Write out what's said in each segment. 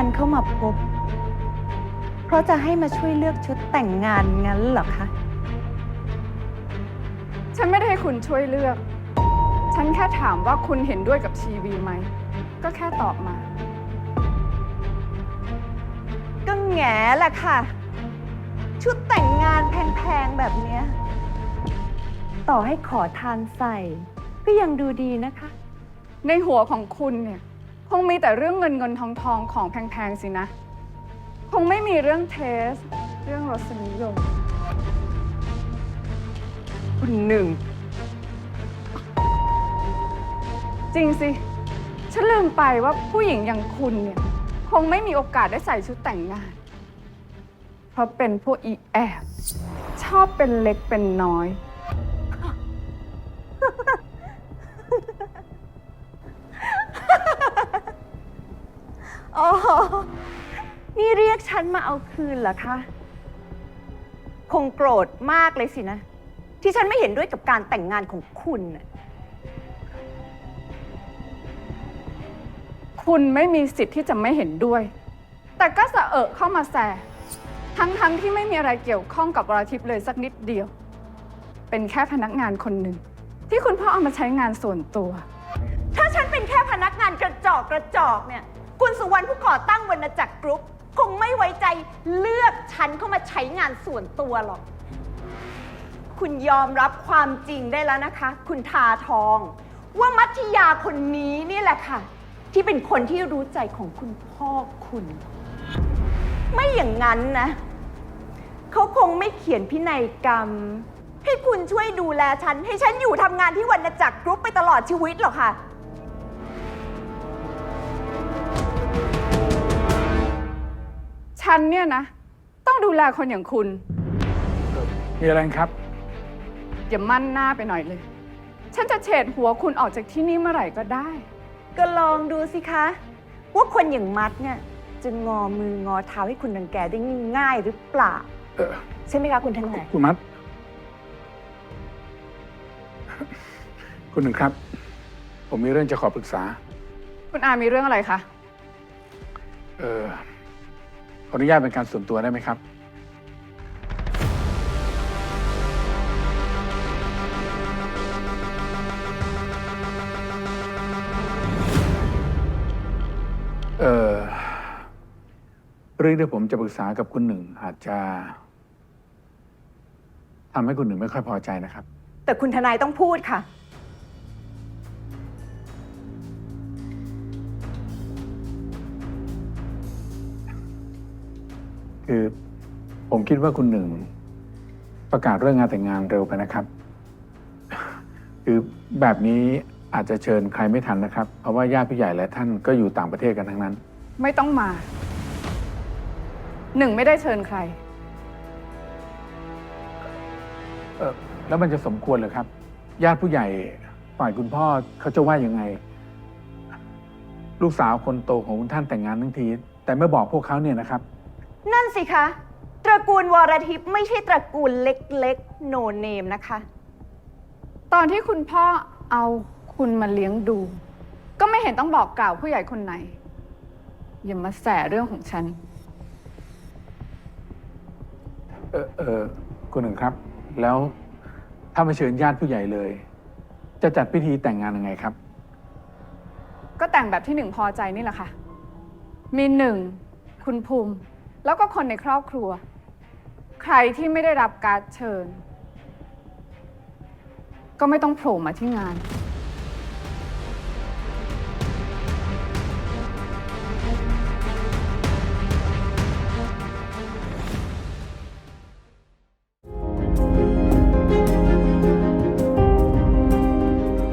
ฉันเข้ามาพบ เพราะจะให้มาช่วยเลือกชุดแต่งงานงั้นเหรอคะ ฉันไม่ได้ให้คุณช่วยเลือก ฉันแค่ถามว่าคุณเห็นด้วยกับชีวีไหม ก็แค่ตอบมา ก็แง่แหละค่ะ ชุดแต่งงานแพงๆแบบเนี้ย ต่อให้ขอทานใส่ ก็ยังดูดีนะคะ ในหัวของคุณเนี่ย คงมีแต่เรื่องเงินเงินทองทองของแพงๆสินะ คงไม่มีเรื่องเทส เรื่องรสนิยม คุณหนึ่ง จริงสิ ฉันลืมไปว่าผู้หญิงอย่างคุณเนี่ย คงไม่มีโอกาสได้ใส่ชุดแต่งงาน เพราะเป็นพวกอีแอบ ชอบเป็นเล็กเป็นน้อย ฉันมาเอาคืนเหรอคะ คงโกรธมากเลยสินะ ที่ฉันไม่เห็นด้วยกับการแต่งงานของคุณน่ะคุณไม่มีสิทธิ์ที่จะไม่เห็นด้วย แต่ก็สะเอะเข้ามาแซทั้งๆที่ไม่มีอะไรเกี่ยวข้องกับวรทิพย์เลยสักนิดเดียว เป็นแค่พนักงานคนหนึ่ง ที่คุณพ่อเอามาใช้งานส่วนตัว ถ้าฉันเป็นแค่พนักงานกระจอกกระจอกเนี่ย คุณสุวรรณผู้ก่อตั้งวรรณจักรกรุ๊ป เลือกฉันเข้ามาใช้งานส่วนตัวหรอก คุณยอมรับความจริงได้แล้วนะคะ คุณทาทอง ว่ามัธยาคนนี้นี่แหละค่ะ ที่เป็นคนที่รู้ใจของคุณพ่อคุณ ไม่อย่างนั้นนะ เขาคงไม่เขียนพินัยกรรม ให้คุณช่วยดูแลฉัน ให้ฉันอยู่ทำงานที่วรรณจักรกรุ๊ปไปตลอดชีวิตหรอกค่ะ นเนี่ยนะ ต้องดูแลคนอย่างคุณ มีอะไรครับ อย่ามั่นหน้าไปหน่อยเลย ฉันจะเฉดหัวคุณออกจากที่นี่เมื่อไหร่ก็ได้ ก็ลองดูสิคะ ว่าคนอย่างมัดเนี่ย จะงอมืองอเท้าให้คุณรังแกได้ง่ายๆหรือเปล่า เออ ใช่ไหมคะคุณทนายคุณมัด คุณหนึ่งครับ ผมมีเรื่องจะขอปรึกษา คุณอามีเรื่องอะไรคะ เออ ขออนุญาตเป็นการส่วนตัวได้ไหมครับ เออเรื่องที่ผมจะปรึกษากับคุณหนึ่งอาจจะทำให้คุณหนึ่งไม่ค่อยพอใจนะครับ แต่คุณทนายต้องพูดค่ะ คือผมคิดว่าคุณหนึ่ง ประกาศเรื่องงานแต่งงานเร็วไปนะครับ คือแบบนี้อาจจะเชิญใครไม่ทันนะครับ เพราะว่าญาติผู้ใหญ่และท่านก็อยู่ต่างประเทศกันทั้งนั้น ไม่ต้องมา หนึ่งไม่ได้เชิญใคร เออแล้วมันจะสมควรเหรือครับ ญาติผู้ใหญ่ฝ่ายคุณพ่อเขาจะว่ายังไง ลูกสาวคนโตของคุณท่านแต่งงานทั้งที แต่ไม่บอกพวกเขาเนี่ยนะครับ นั่นสิคะ ตระกูลวรทิพย์ไม่ใช่ตระกูลเล็กๆ โนเนมนะคะ ตอนที่คุณพ่อเอาคุณมาเลี้ยงดู ก็ไม่เห็นต้องบอกกล่าวผู้ใหญ่คนไหน อย่ามาแสเรื่องของฉัน เออเออคุณหนึ่งครับ แล้วถ้ามาเชิญญาติผู้ใหญ่เลย จะจัดพิธีแต่งงานยังไงครับ ก็แต่งแบบที่หนึ่งพอใจนี่แหละค่ะ มีหนึ่ง คุณภูมิ แล้วก็คนในครอบครัว ใครที่ไม่ได้รับการดเชิญ ก็ไม่ต้องโผล่มาที่งาน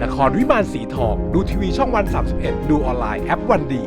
ละครวิมานสีทอง ดูทีวีช่องวัน 31 ดูออนไลน์แอปวันดี